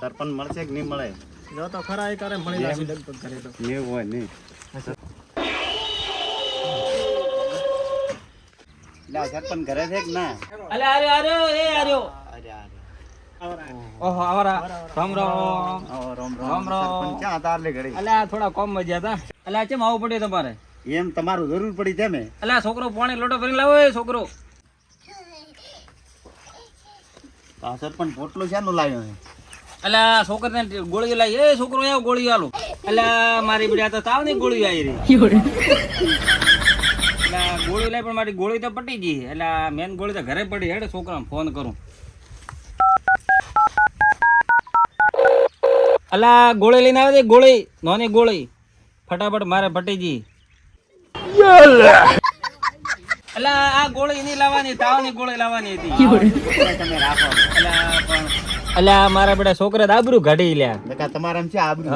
સરપંચ મળશે કે નહીં મળે? જો તો ખરા એ કરે મળી લાગી લગભગ કરે તો. એવું હોય નહીં સરપંચ ઘરે છે કે ના? અલે અરે અરે એ આર્યો અરે અરે. ઓહો આવરા રામ રામ. રામ રામ. રામ. ક્યાં હતા આટલી ઘડી? અલે થોડા કોમ મજા હતા. અલ્યા કેમ આવવું પડ્યું તમારે? એમ તમારું જરૂર પડી છે મેં અલ્યા છોકરો પાણી લોટો ભરી લાવો એ છોકરો. સરપંચ પોટલો શાનું લાવ્યો છે? અલે છોકરાને ગોળી લાવી. એ છોકરો આવ ગોળી આલો. અલા મારી બીડા તો તાવની ગોળી આવી રહી. ગોળી લાવી પણ મારી ગોળી તો પટી ગઈ. એટલે મેન ગોળી તો ઘરે પડી. હેડે છોકરાને ફોન કરું. અલા ગોળી લઈને આવે છે ગોળી. નોની ગોળી. ફટાફટ મારે પટી ગઈ. અલા આ ગોળી નહીં લાવવાની તાવની ગોળી લાવવાની હતી. તમે રાખો. અલા પણ અલા મારા બેટા છોકરા આબરૂ કાઢી લ્યા. તમારા આબરૂ